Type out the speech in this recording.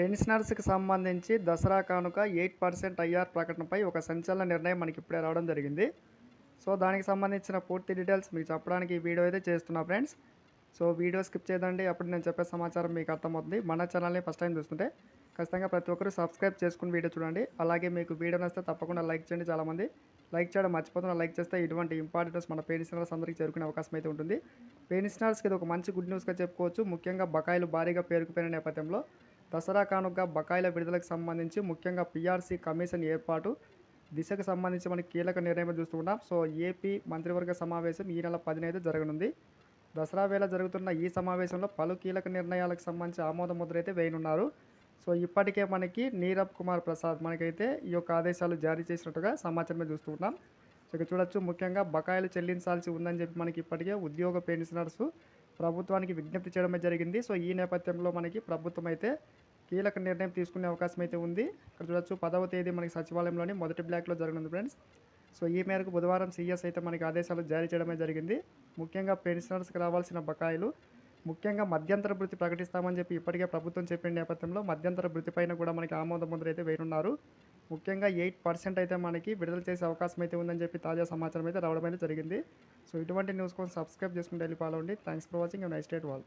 పెన్షనర్స్కి సంబంధించి దసరా కానుక eight percent IR ప్రకటనపై ఒక సంచలన నిర్ణయం మనకి ఇప్పుడే రావడం జరిగింది. సో దానికి సంబంధించిన పూర్తి డీటెయిల్స్ మీకు చెప్పడానికి ఈ వీడియో అయితే చేస్తున్నా ఫ్రెండ్స్. సో వీడియో స్కిప్ చేయదండి. అప్పుడు నేను చెప్పే సమాచారం మీకు అర్థమవుతుంది. మన ఛానల్ని ఫస్ట్ టైం చూస్తుంటే ఖచ్చితంగా ప్రతి ఒక్కరు సబ్స్క్రైబ్ చేసుకుని వీడియో చూడండి. అలాగే మీకు వీడియో నచ్చితే తప్పకుండా లైక్ చేయండి చాలామంది. లైక్ చేయడం మర్చిపోతున్నా లైక్ చేస్తే ఇటువంటి ఇంపార్టెంట్స్ మన పెన్షనర్స్ అందరికీ చేరుకునే అవకాశం అయితే ఉంటుంది. పెన్షనర్స్కి ఇది ఒక మంచి గుడ్ న్యూస్గా చెప్పుకోవచ్చు. ముఖ్యంగా బకాయిలు భారీగా పేరుకుపోయిన నేపథ్యంలో దసరా కానుక బకాయిల విడుదలకు సంబంధించి ముఖ్యంగా పీఆర్సీ కమిషన్ ఏర్పాటు దిశకు సంబంధించి మనకి కీలక నిర్ణయం చూస్తున్నాం సో ఏపీ మంత్రివర్గ సమావేశం ఈ నెల పదిన అయితే జరగనుంది. దసరా వేళ జరుగుతున్న ఈ సమావేశంలో పలు కీలక నిర్ణయాలకు సంబంధించి ఆమోద ముద్ర అయితే వేయనున్నారు. సో ఇప్పటికే మనకి నీరబ్ కుమార్ ప్రసాద్ మనకైతే ఈ యొక్క ఆదేశాలు జారీ చేసినట్టుగా సమాచారమే చూస్తున్నాం సో ఇక చూడొచ్చు. ముఖ్యంగా బకాయిలు చెల్లించాల్సి ఉందని చెప్పి మనకి ఇప్పటికే ఉద్యోగ పెన్షనర్స్ ప్రభుత్వానికి విజ్ఞప్తి చేయడమే జరిగింది. సో ఈ నేపథ్యంలో మనకి ప్రభుత్వం అయితే కీలక నిర్ణయం తీసుకునే అవకాశం అయితే ఉంది. ఇక్కడ చూడొచ్చు పదవ తేదీ మనకి సచివాలయంలోని మొదటి బ్లాక్లో జరగనుంది ఫ్రెండ్స్. సో ఈ మేరకు బుధవారం సీఎస్ అయితే మనకి ఆదేశాలు జారీ చేయడమే జరిగింది. ముఖ్యంగా పెన్షనర్స్కి రావాల్సిన బకాయిలు ముఖ్యంగా మధ్యంతర వృత్తి ప్రకటిస్తామని చెప్పి ఇప్పటికే ప్రభుత్వం చెప్పిన నేపథ్యంలో మధ్యంతర వృత్తి పైన కూడా మనకి ఆమోద ముద్ర అయితే వేయనున్నారు. ముఖ్యంగా ఎయిట్ పర్సెంట్ అయితే మనకి విడుదల చేసే అవకాశం అయితే ఉందని చెప్పి తాజా సమాచారం అయితే రావడం అయితే జరిగింది. సో ఇటువంటి న్యూస్ కోసం సబ్స్క్రైబ్ చేసుకుంటే వెళ్ళి ఫాలో అండి thanks for watching nice date wall